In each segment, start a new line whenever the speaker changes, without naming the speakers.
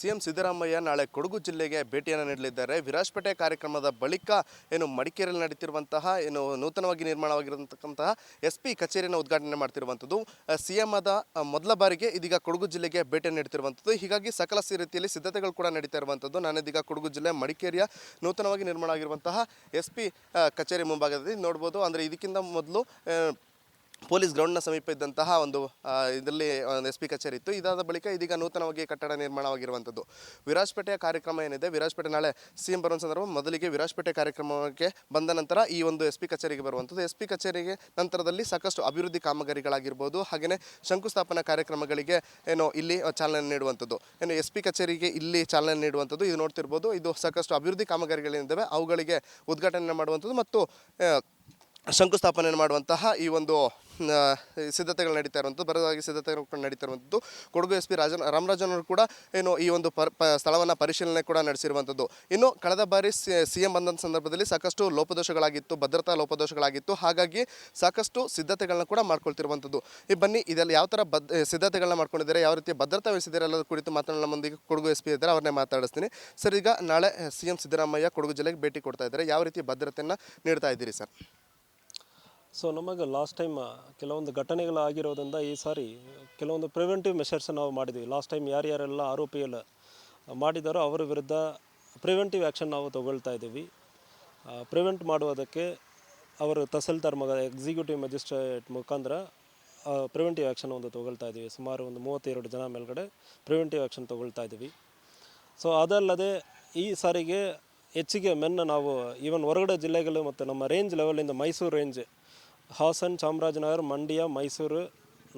CM Siddaramaiah ನಾಳೆ ಕೊಡಗು ಜಿಲ್ಲೆಗೆ ಭೇಟಿಯನ್ನು ನೀಡಲಿದ್ದಾರೆ. ವಿರಾಜಪೇಟೆ ಕಾರ್ಯಕ್ರಮದ ಬಳಿಕ ಏನು ಮಡಿಕೇರಿಯಲ್ಲಿ ನಡೀತಿರುವಂತಹ ಏನು ನೂತನವಾಗಿ ನಿರ್ಮಾಣವಾಗಿರತಕ್ಕಂತಹ ಎಸ್ ಪಿ ಕಚೇರಿಯನ್ನು ಉದ್ಘಾಟನೆ ಮಾಡ್ತಿರುವಂಥದ್ದು. ಸಿಎಂ ಆದ ಮೊದಲ ಬಾರಿಗೆ ಇದೀಗ ಕೊಡಗು ಜಿಲ್ಲೆಗೆ ಭೇಟಿ ನೀಡುತ್ತಿರುವಂಥದ್ದು. ಹೀಗಾಗಿ ಸಕಲ ರೀತಿಯಲ್ಲಿ ಸಿದ್ಧತೆಗಳು ಕೂಡ ನಡೀತಾ ಇರುವಂಥದ್ದು. ನಾನಿದೀಗ ಕೊಡಗು ಜಿಲ್ಲೆ ಮಡಿಕೇರಿಯ ನೂತನವಾಗಿ ನಿರ್ಮಾಣ ಆಗಿರುವಂತಹ ಎಸ್ ಪಿ ಕಚೇರಿ ಮುಂಭಾಗದಲ್ಲಿ ನೋಡ್ಬೋದು. ಅಂದರೆ ಇದಕ್ಕಿಂತ ಮೊದಲು ಪೊಲೀಸ್ ಗ್ರೌಂಡ್ನ ಸಮೀಪ ಇದ್ದಂತಹ ಒಂದು ಇದರಲ್ಲಿ ಒಂದು ಎಸ್ ಪಿ ಕಚೇರಿ ಇತ್ತು. ಇದಾದ ಬಳಿಕ ಇದೀಗ ನೂತನವಾಗಿ ಕಟ್ಟಡ ನಿರ್ಮಾಣವಾಗಿರುವಂಥದ್ದು. ವಿರಾಜಪೇಟೆಯ ಕಾರ್ಯಕ್ರಮ ಏನಿದೆ? ವಿರಾಜಪೇಟೆ ನಾಳೆ ಸಿ ಎಂ ಬರುವ ಸಂದರ್ಭ ಮೊದಲಿಗೆ ವಿರಾಜಪೇಟೆ ಕಾರ್ಯಕ್ರಮಕ್ಕೆ ಬಂದ ನಂತರ ಈ ಒಂದು ಎಸ್ ಪಿ ಕಚೇರಿಗೆ ಬರುವಂಥದ್ದು. ಎಸ್ ಪಿ ಕಚೇರಿಗೆ ನಂತರದಲ್ಲಿ ಸಾಕಷ್ಟು ಅಭಿವೃದ್ಧಿ ಕಾಮಗಾರಿಗಳಾಗಿರ್ಬೋದು, ಹಾಗೆಯೇ ಶಂಕುಸ್ಥಾಪನಾ ಕಾರ್ಯಕ್ರಮಗಳಿಗೆ ಏನು ಇಲ್ಲಿ ಚಾಲನೆ ನೀಡುವಂಥದ್ದು. ಏನು ಎಸ್ ಪಿ ಕಚೇರಿಗೆ ಇಲ್ಲಿ ಚಾಲನೆ ನೀಡುವಂಥದ್ದು ಇದು ನೋಡ್ತಿರ್ಬೋದು. ಇದು ಸಾಕಷ್ಟು ಅಭಿವೃದ್ಧಿ ಕಾಮಗಾರಿಗಳೇನಿದ್ದಾವೆ, ಅವುಗಳಿಗೆ ಉದ್ಘಾಟನೆ ಮಾಡುವಂಥದ್ದು ಮತ್ತು ಶಂಕುಸ್ಥಾಪನೆ ಮಾಡುವಂತಹ ಈ ಒಂದು ಸಿದ್ಧತೆಗಳು ನಡೀತಾ ಇರುವಂಥದ್ದು ಬರದಾಗಿ ಸಿದ್ಧತೆಗಳು ನಡೀತಾ ಇರುವಂಥದ್ದು. ಕೊಡಗು ಎಸ್ ಪಿ ರಾಜನ್, ರಾಮರಾಜನವರು ಕೂಡ ಏನು ಈ ಒಂದು ಪರ್, ಪ, ಸ್ಥಳವನ್ನು ಪರಿಶೀಲನೆ ಕೂಡ ನಡೆಸಿರುವಂಥದ್ದು. ಇನ್ನು ಕಳೆದ ಬಾರಿ ಸಿ ಎಂ ಬಂದಂಥ ಸಂದರ್ಭದಲ್ಲಿ ಸಾಕಷ್ಟು ಲೋಪದೋಷಗಳಾಗಿತ್ತು, ಭದ್ರತಾ ಲೋಪದೋಷಗಳಾಗಿತ್ತು. ಹಾಗಾಗಿ ಸಾಕಷ್ಟು ಸಿದ್ಧತೆಗಳನ್ನ ಕೂಡ ಮಾಡ್ಕೊಳ್ತಿರುವಂಥದ್ದು. ಈ ಬನ್ನಿ, ಇದೆಲ್ಲ ಯಾವ ಥರ ಬದ್, ಸಿದ್ಧತೆಗಳನ್ನ ಮಾಡ್ಕೊಂಡಿದ್ದಾರೆ, ಯಾವ ರೀತಿ ಭದ್ರತಾ ವಹಿಸಿದ್ದಾರೆ ಎಲ್ಲದ ಕುರಿತು ಮಾತನಾಡೋ ನಮ್ಮೊಂದಿಗೆ ಕೊಡಗು ಎಸ್ ಪಿ ಇದ್ದಾರೆ, ಅವ್ರನ್ನೇ ಮಾತಾಡಿಸ್ತೀನಿ. ಸರ್, ಈಗ ನಾಳೆ ಸಿ ಎಂ ಸಿದ್ದರಾಮಯ್ಯ ಕೊಡಗು ಜಿಲ್ಲೆಗೆ ಭೇಟಿ ಕೊಡ್ತಾ ಇದ್ದಾರೆ. ಯಾವ ರೀತಿ ಭದ್ರತೆಯನ್ನು ನೀಡ್ತಾ ಇದ್ದೀರಿ ಸರ್?
ಸೊ ನಮಗೆ ಲಾಸ್ಟ್ ಟೈಮ್ ಕೆಲವೊಂದು ಘಟನೆಗಳಾಗಿರೋದ್ರಿಂದ ಈ ಸಾರಿ, ಕೆಲವೊಂದು ಪ್ರಿವೆಂಟಿವ್ ಮೆಷರ್ಸ್ ನಾವು ಮಾಡಿದ್ವಿ. ಲಾಸ್ಟ್ ಟೈಮ್ ಯಾರ್ಯಾರೆಲ್ಲ ಆರೋಪಿಗಳು ಮಾಡಿದಾರೋ ಅವರ ವಿರುದ್ಧ ಪ್ರಿವೆಂಟಿವ್ ಆ್ಯಕ್ಷನ್ ನಾವು ತಗೊಳ್ತಾ ಇದ್ದೀವಿ. ಪ್ರಿವೆಂಟ್ ಮಾಡುವುದಕ್ಕೆ ಅವರು ತಹಸೀಲ್ದಾರ್ ಮಗ ಎಕ್ಸಿಕ್ಯೂಟಿವ್ ಮ್ಯಾಜಿಸ್ಟ್ರೇಟ್ ಮುಖಾಂತರ ಪ್ರಿವೆಂಟಿವ್ ಆ್ಯಕ್ಷನ್ ಒಂದು ತಗೊಳ್ತಾ ಇದ್ದೀವಿ. ಸುಮಾರು ಒಂದು ಮೂವತ್ತೆರಡು ಜನ ಮೇಲ್ಗಡೆ ಪ್ರಿವೆಂಟಿವ್ ಆ್ಯಕ್ಷನ್ ತಗೊಳ್ತಾ ಇದ್ದೀವಿ. ಸೊ ಅದಲ್ಲದೆ ಈ ಸಾರಿಗೆ ಹೆಚ್ಚಿಗೆ ಮೆನ್ನ ನಾವು ಈವನ್ ಹೊರಗಡೆ ಜಿಲ್ಲೆಗಳು ಮತ್ತು ನಮ್ಮ ರೇಂಜ್ ಲೆವೆಲಿಂದ ಮೈಸೂರು ರೇಂಜ್ ಹಾಸನ್ ಚಾಮರಾಜನಗರ, ಮಂಡ್ಯ, ಮೈಸೂರು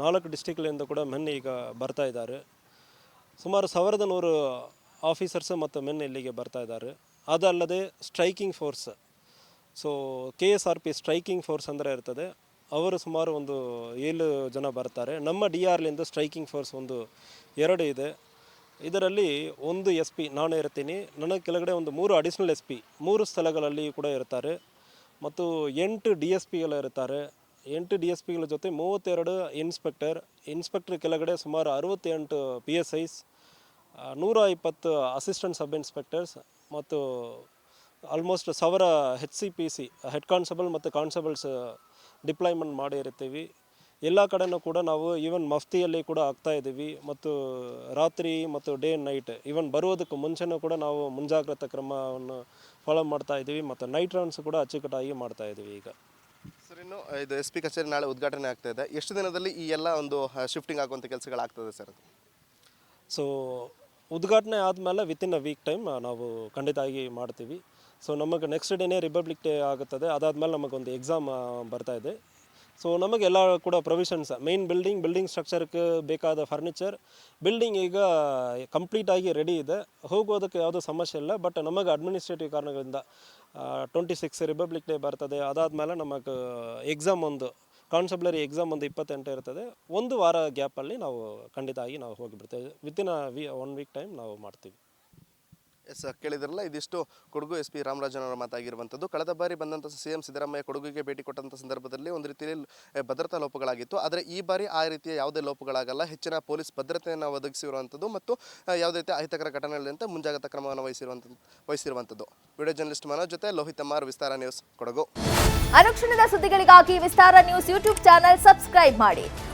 ನಾಲ್ಕು ಡಿಸ್ಟಿಕ್ಲಿಂದ ಕೂಡ ಮೆನ್ ಈಗ ಬರ್ತಾ ಇದ್ದಾರೆ. ಸುಮಾರು ಸಾವಿರದ ನೂರು ಆಫೀಸರ್ಸ್ ಮತ್ತು ಮೆನ್ ಇಲ್ಲಿಗೆ ಬರ್ತಾ ಇದ್ದಾರೆ. ಅದಲ್ಲದೆ striking force so K S R P striking force ಅಂದರೆ ಇರ್ತದೆ. ಅವರು ಸುಮಾರು ಒಂದು ಏಳು ಜನ ಬರ್ತಾರೆ. ನಮ್ಮ ಡಿ ಆರ್ಲಿಂದ ಸ್ಟ್ರೈಕಿಂಗ್ ಫೋರ್ಸ್ ಒಂದು ಎರಡು ಇದೆ. ಇದರಲ್ಲಿ ಒಂದು ಎಸ್ ಪಿ ನಾನು ಇರ್ತೀನಿ. ನನ್ನ ಕೆಳಗಡೆ ಒಂದು ಮೂರು ಅಡಿಷ್ನಲ್ ಎಸ್ ಪಿ ಮೂರು ಸ್ಥಳಗಳಲ್ಲಿ ಕೂಡ ಇರ್ತಾರೆ. ಮತ್ತು ಎಂಟು ಡಿ ಎಸ್ ಪಿಗಳು ಇರ್ತಾರೆ ಎಂಟು ಡಿ ಎಸ್ ಪಿಗಳ ಜೊತೆ ಮೂವತ್ತೆರಡು ಇನ್ಸ್ಪೆಕ್ಟರ್ ಇನ್ಸ್ಪೆಕ್ಟರ್ ಕೆಳಗಡೆ ಸುಮಾರು ಅರವತ್ತೆಂಟು ಪಿ ಎಸ್ ಐಸ್ ನೂರ ಇಪ್ಪತ್ತು ಅಸಿಸ್ಟೆಂಟ್ ಸಬ್ ಇನ್ಸ್ಪೆಕ್ಟರ್ಸ್ ಮತ್ತು ಆಲ್ಮೋಸ್ಟ್ ಸಾವಿರ H C P C, head constable ಮತ್ತು ಕಾನ್ಸ್ಟೇಬಲ್ಸ್ ಡಿಪ್ಲಾಯ್ಮೆಂಟ್ ಮಾಡಿರ್ತೀವಿ ಎಲ್ಲ ಕಡೆನೂ ಕೂಡ ನಾವು ಈವನ್ ಮಫ್ತಿಯಲ್ಲಿ ಕೂಡ ಆಗ್ತಾ ಇದ್ದೀವಿ ಮತ್ತು ರಾತ್ರಿ ಮತ್ತು ಡೇ ನೈಟ್ ಈವನ್ ಬರೋದಕ್ಕೆ ಮುಂಚೆನೂ ಕೂಡ ನಾವು ಮುಂಜಾಗ್ರತಾ ಕ್ರಮವನ್ನು ಫಾಲೋ ಮಾಡ್ತಾ ಇದ್ದೀವಿ ಮತ್ತು ನೈಟ್ ರನ್ಸ್ ಕೂಡ ಅಚ್ಚುಕಟ್ಟಾಗಿ ಮಾಡ್ತಾ ಇದ್ದೀವಿ ಈಗ.
ಸರ್ ಇನ್ನು ಇದು ಎಸ್ ಪಿ ಕಚೇರಿ ನಾಳೆ ಉದ್ಘಾಟನೆ ಆಗ್ತಾ ಇದೆ. ಎಷ್ಟು ದಿನದಲ್ಲಿ ಈ ಎಲ್ಲ ಒಂದು ಶಿಫ್ಟಿಂಗ್ ಆಗುವಂಥ ಕೆಲಸಗಳಾಗ್ತದೆ ಸರ್?
ಸೊ ಉದ್ಘಾಟನೆ ಆದಮೇಲೆ ವಿತಿನ್ ಅ ವೀಕ್ ಟೈಮ್ ನಾವು ಖಂಡಿತವಾಗಿ ಮಾಡ್ತೀವಿ. ಸೊ ನಮಗೆ ನೆಕ್ಸ್ಟ್ ಡೇನೇ ರಿಪಬ್ಲಿಕ್ ಡೇ ಆಗುತ್ತದೆ. ಅದಾದಮೇಲೆ ನಮಗೊಂದು ಎಕ್ಸಾಮ್ ಬರ್ತಾ ಇದೆ. ಸೊ ನಮಗೆಲ್ಲ ಕೂಡ ಪ್ರೊವಿಷನ್ಸ್ ಮೈನ್ ಬಿಲ್ಡಿಂಗ್ ಬಿಲ್ಡಿಂಗ್ ಸ್ಟ್ರಕ್ಚರ್ಗೆ ಬೇಕಾದ ಫರ್ನಿಚರ್ ಬಿಲ್ಡಿಂಗ್ ಈಗ ಕಂಪ್ಲೀಟ್ ಆಗಿ ರೆಡಿ ಇದೆ. ಹೋಗೋದಕ್ಕೆ ಯಾವುದೂ ಸಮಸ್ಯೆ ಇಲ್ಲ ಬಟ್ ನಮಗೆ ಅಡ್ಮಿನಿಸ್ಟ್ರೇಟಿವ್ ಕಾರಣಗಳಿಂದ ಟ್ವೆಂಟಿ ಸಿಕ್ಸ್ ರಿಪಬ್ಲಿಕ್ ಡೇ ಬರ್ತದೆ. ಅದಾದಮೇಲೆ ನಮಗೆ ಎಕ್ಸಾಮ್ ಒಂದು ಕಾನ್ಸೆಪ್ಲರಿ ಎಕ್ಸಾಮ್ ಒಂದು ಇಪ್ಪತ್ತೆಂಟು ಇರ್ತದೆ. ಒಂದು ವಾರ ಗ್ಯಾಪಲ್ಲಿ ನಾವು ಖಂಡಿತವಾಗಿ ನಾವು ಹೋಗಿಬಿಡ್ತೇವೆ. Within we one week time ನಾವು ಮಾಡ್ತೀವಿ.
ಎಸ್ ಕೇಳಿದ್ರಲ್ಲ, ಇದಿಷ್ಟು ಕೊಡಗು ಎಸ್ ಪಿ ಅವರ ಮಾತಾಗಿರುವಂಥದ್ದು. ಕಳೆದ ಬಾರಿ ಬಂದಂಥ ಸಿ ಎಂ ಸಿದ್ದರಾಮಯ್ಯ ಕೊಡಗುಗೆ ಭೇಟಿ ಕೊಟ್ಟಂಥ ಸಂದರ್ಭದಲ್ಲಿ ಒಂದು ರೀತಿಯಲ್ಲಿ ಭದ್ರತಾ ಲೋಪಗಳಾಗಿತ್ತು. ಆದರೆ ಈ ಬಾರಿ ಆ ರೀತಿಯ ಯಾವುದೇ ಲೋಪಗಳಾಗಲ್ಲ. ಹೆಚ್ಚಿನ ಪೊಲೀಸ್ ಭದ್ರತೆಯನ್ನು ಒದಗಿಸಿರುವಂಥದ್ದು ಮತ್ತು ಯಾವುದೇ ರೀತಿಯ ಅಹಿತಕರ ಘಟನೆಗಳಿಂದ ಮುಂಜಾಗ್ರತಾ ಕ್ರಮವನ್ನು ವಹಿಸಿರುವಂಥ, ವಹಿಸಿರುವಂಥದ್ದು. ವಿಡಿಯೋ ಜರ್ನಲಿಸ್ಟ್ ಮನೋಜ್ ಜೊತೆ ಲೋಹಿತ್ ಅಮ್ಮಾರ್, ವಿಸ್ತಾರ ನ್ಯೂಸ್ ಕೊಡಗು.
ಅರಕ್ಷಣದ ಸುದ್ದಿಗಳಿಗಾಗಿ Vistara news YouTube channel subscribe ಮಾಡಿ.